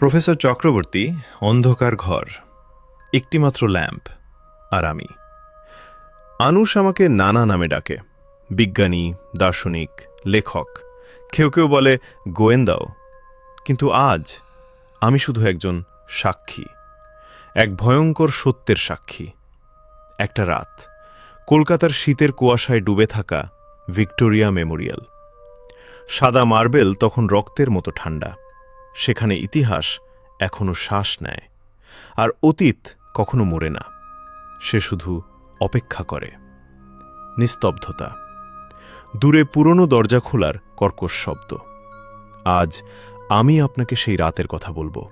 Professor Chakraborty, অন্ধকার ঘর, একটিমাত্র ল্যাম্প, আর আমি। আনুষ আমাকে নানা নামে ডাকে, বিজ্ঞানী, দার্শনিক, লেখক। কেউ কেউ বলে, গোয়েন্দাও। কিন্তু আজ আমি শুধু একজন সাক্ষী, এক ভয়ঙ্কর সত্যের সাক্ষী। একটা রাত, কলকাতার শীতের কুয়াশায় ডুবে থাকা ভিক্টোরিয়া মেমোরিয়াল। সাদা মার্বেল তখন রক্তের মতো ঠান্ডা। সেখানে ইতিহাস এখনও শ্বাস নেয়, আর অতীত কখনো মরে না, সে শুধু অপেক্ষা করে। নিস্তব্ধতা, দূরে পুরনো দরজা খোলার কর্কশ শব্দ। আজ আমি আপনাকে সেই রাতের কথা বলব,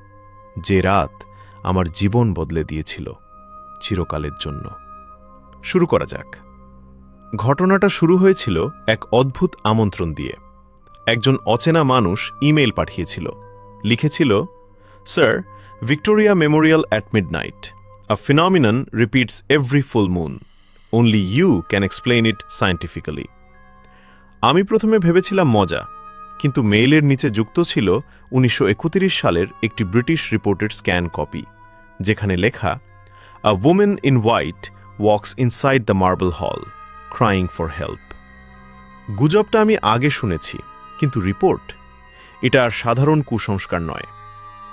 যে রাত আমার জীবন বদলে দিয়েছিল চিরকালের জন্য। শুরু করা যাক। ঘটনাটা শুরু হয়েছিল এক অদ্ভুত আমন্ত্রণ দিয়ে। একজন অচেনা মানুষ ইমেল পাঠিয়েছিল। লিখেছিল sir Victoria Memorial at midnight a phenomenon repeats every full moon only you can explain it scientifically আমি প্রথমে ভেবেছিলাম মজা, কিন্তু মেইলের নিচে যুক্ত ছিল উনিশশো একত্রিশ সালের একটি ব্রিটিশ রিপোর্টের স্ক্যান কপি, যেখানে লেখা a woman in white walks inside the marble hall crying for help গুজবটা আমি আগে শুনেছি, কিন্তু রিপোর্ট এটা আর সাধারণ কুসংস্কার নয়।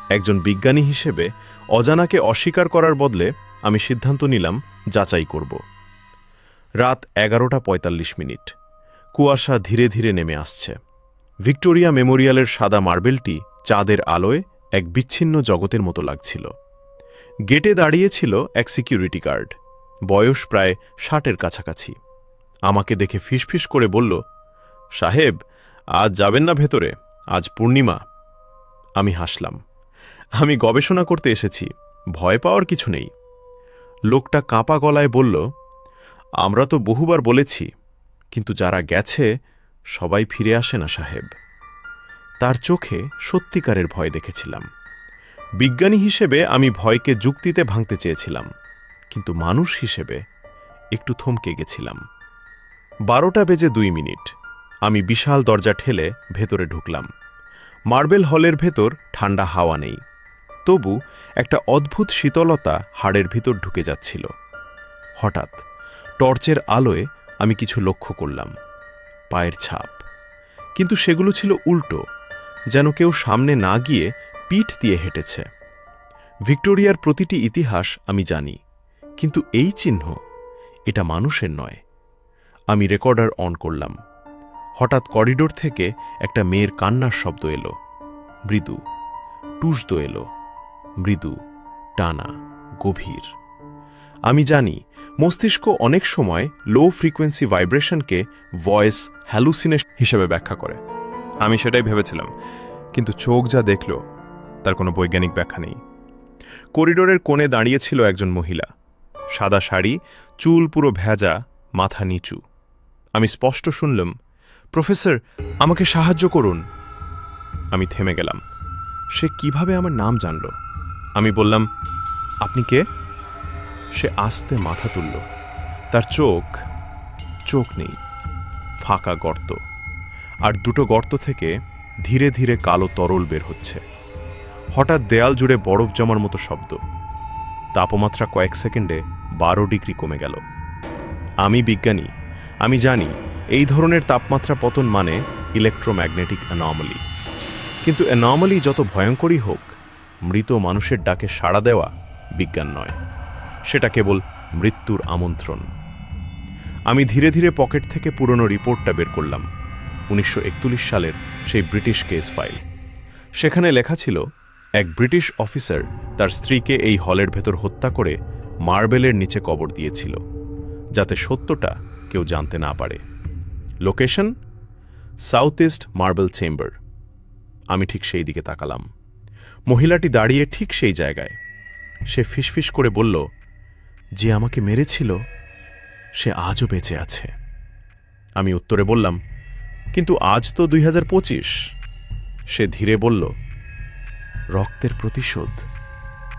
একজন বিজ্ঞানী হিসেবে অজানাকে অস্বীকার করার বদলে আমি সিদ্ধান্ত নিলাম যাচাই করব। রাত এগারোটা পঁয়তাল্লিশ মিনিট। কুয়াশা ধীরে ধীরে নেমে আসছে। ভিক্টোরিয়া মেমোরিয়ালের সাদা মার্বেলটি চাঁদের আলোয় এক বিচ্ছিন্ন জগতের মতো লাগছিল। গেটে দাঁড়িয়েছিল এক সিকিউরিটি গার্ড। বয়স প্রায় ষাটের কাছাকাছি। আমাকে দেখে ফিসফিস করে বলল, সাহেব, আজ যাবেন না ভেতরে। আজ পূর্ণিমা। আমি হাসলাম। আমি গবেষণা করতে এসেছি। ভয় পাওয়ার কিছু নেই। লোকটা কাঁপা গলায় বলল, আমরা তো বহুবার বলেছি, কিন্তু যারা গেছে, সবাই ফিরে আসে না, সাহেব। তার চোখে সত্যিকারের ভয় দেখেছিলাম। বিজ্ঞানী হিসেবে আমি ভয়কে যুক্তিতে ভাঙতে চেয়েছিলাম, কিন্তু মানুষ হিসেবে একটু থমকে গেছিলাম। বারোটা বেজে দুই মিনিট। আমি বিশাল দরজা ঠেলে ভেতরে ঢুকলাম। মার্বেল হলের ভেতর ঠান্ডা হাওয়া নেই। তবু একটা অদ্ভুত শীতলতা হাড়ের ভিতর ঢুকে যাচ্ছিল। হঠাৎ টর্চের আলোয় আমি কিছু লক্ষ্য করলাম, পায়ের ছাপ। কিন্তু সেগুলো ছিল উল্টো, যেন কেউ সামনে না গিয়ে পিঠ দিয়ে হেঁটেছে। ভিক্টোরিয়ার প্রতিটি ইতিহাস আমি জানি, কিন্তু এই চিহ্ন এটা মানুষের নয়। আমি রেকর্ডার অন করলাম। হঠাৎ করিডোর থেকে একটা মেয়ের কান্নার শব্দ এলো। মৃদু। টুসদ এলো। মৃদু, টানা, গভীর। আমি জানি, মস্তিষ্ক অনেক সময় লো ফ্রিকোয়েন্সি ভাইব্রেশনকে ভয়েস হ্যালুসিনেশন হিসেবে ব্যাখ্যা করে। আমি সেটাই ভেবেছিলাম, কিন্তু চোখ যা দেখল, তার কোনো বৈজ্ঞানিক ব্যাখ্যা নেই। করিডোরের কোণে দাঁড়িয়েছিল একজন মহিলা। সাদা শাড়ি, চুল পুরো ভেজা, মাথা নিচু। আমি স্পষ্ট শুনলাম প্রফেসর, আমাকে সাহায্য করুন। আমি থেমে গেলাম। সে কীভাবে আমার নাম জানল? আমি বললাম, আপনি কে? সে আস্তে মাথা তুলল। তার চোখ চোখ নেই, ফাঁকা গর্ত। আর দুটো গর্ত থেকে ধীরে ধীরে কালো তরল বের হচ্ছে। হঠাৎ দেয়াল জুড়ে বরফ জমার মতো শব্দ। তাপমাত্রা কয়েক সেকেন্ডে বারো ডিগ্রি কমে গেল। আমি বিজ্ঞানী, আমি জানি এই ধরনের তাপমাত্রা পতন মানে ইলেকট্রোম্যাগনেটিক অ্যানমলি কিন্তু অ্যানমলি যত ভয়ঙ্করই হোক, মৃত মানুষের ডাকে সাড়া দেওয়া বিজ্ঞান নয়। সেটা কেবল মৃত্যুর আমন্ত্রণ। আমি ধীরে ধীরে পকেট থেকে পুরনো রিপোর্টটা বের করলাম, উনিশশো সালের সেই ব্রিটিশ কেস ফাইল। সেখানে লেখা ছিল, এক ব্রিটিশ অফিসার তার স্ত্রীকে এই হলের ভেতর হত্যা করে মার্বেলের নিচে কবর দিয়েছিল, যাতে সত্যটা কেউ জানতে না পারে। Location south east marble chamber আমি ঠিক সেই দিকে তাকালাম। মহিলাটি দাঁড়িয়ে ঠিক সেই জায়গায়। সে ফিসফিস করে বলল, যে আমাকে মেরেছিল, সে আজও বেঁচে আছে। আমি উত্তরে বললাম, কিন্তু আজ তো দুই হাজার পঁচিশ। সে ধীরে বলল, রক্তের প্রতিশোধ,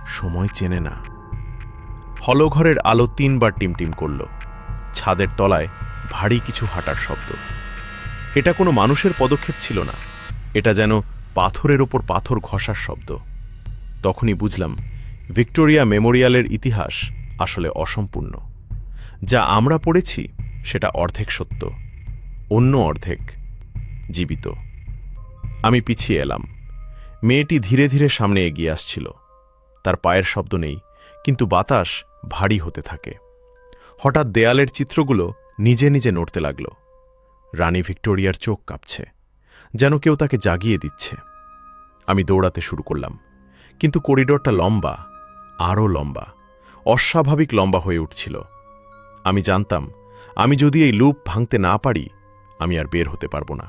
সময় চেনে না। হলঘরের আলো তিনবার টিমটিম করল। ছাদের তলায় ভারী কিছু হাঁটার শব্দ। এটা কোনো মানুষের পদক্ষেপ ছিল না। এটা যেন পাথরের ওপর পাথর ঘষার শব্দ। তখনই বুঝলাম, ভিক্টোরিয়া মেমোরিয়ালের ইতিহাস আসলে অসম্পূর্ণ। যা আমরা পড়েছি, সেটা অর্ধেক সত্য। অন্য অর্ধেক জীবিত। আমি পিছিয়ে এলাম। মেয়েটি ধীরে ধীরে সামনে এগিয়ে আসছিল। তার পায়ের শব্দ নেই, কিন্তু বাতাস ভারী হতে থাকে। হঠাৎ দেয়ালের চিত্রগুলো নিজে নিজে নড়তে লাগল। রানী ভিক্টোরিয়ার চোখ কাঁপছে, যেন কেউ তাকে জাগিয়ে দিচ্ছে। আমি দৌড়াতে শুরু করলাম, কিন্তু করিডোরটা লম্বা, আরও লম্বা, অস্বাভাবিক লম্বা হয়ে উঠছিল। আমি জানতাম, আমি যদি এই লুপ ভাঙতে না পারি, আমি আর বের হতে পারব না।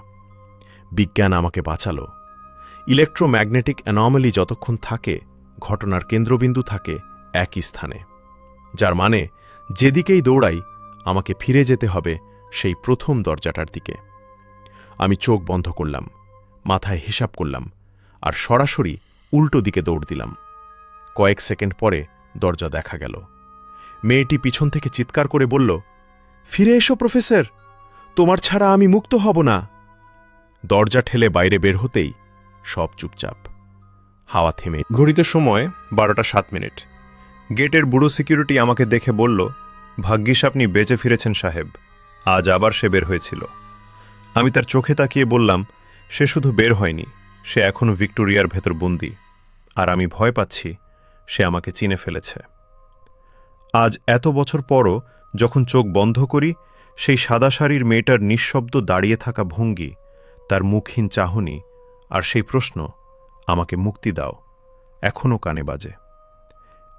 বিজ্ঞান আমাকে বাঁচালো। ইলেকট্রোম্যাগনেটিক অ্যানমেলি যতক্ষণ থাকে, ঘটনার কেন্দ্রবিন্দু থাকে একই স্থানে, যার মানে যেদিকেই দৌড়াই আমাকে ফিরে যেতে হবে সেই প্রথম দরজাটার দিকে। আমি চোখ বন্ধ করলাম, মাথায় হিসাব করলাম, আর সরাসরি উল্টো দিকে দৌড় দিলাম। কয়েক সেকেন্ড পরে দরজা দেখা গেল। মেয়েটি পিছন থেকে চিৎকার করে বলল, ফিরে এসো, প্রফেসর! তোমার ছাড়া আমি মুক্ত হব না! দরজা ঠেলে বাইরে বের হতেই সব চুপচাপ। হাওয়া থেমে ঘড়িতে সময় বারোটা সাত মিনিট। গেটের বুড়ো সিকিউরিটি আমাকে দেখে বলল ভাগ্যিস আপনি বেঁচে ফিরেছেন, সাহেব। আজ আবার সে বের হয়েছিল। আমি তার চোখে তাকিয়ে বললাম, সে শুধু বের হয়নি, সে এখনও ভিক্টোরিয়ার ভেতর বন্দি। আর আমি ভয় পাচ্ছি, সে আমাকে চিনে ফেলেছে। আজ এত বছর পরও যখন চোখ বন্ধ করি, সেই সাদা শাড়ির মেয়েটার নিঃশব্দ দাঁড়িয়ে থাকা ভঙ্গি, তার মুখহীন চাহনি আর সেই প্রশ্ন, আমাকে মুক্তি দাও এখনও কানে বাজে।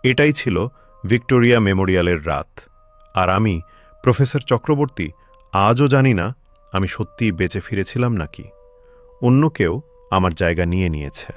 এটাই ছিল ভিক্টোরিয়া মেমোরিয়ালের রাত। আর আমি, প্রফেসর চক্রবর্তী, আজও জানি না আমি সত্যিই বেঁচে ফিরেছিলাম নাকি। অন্য কেউ আমার জায়গা নিয়ে নিয়েছে।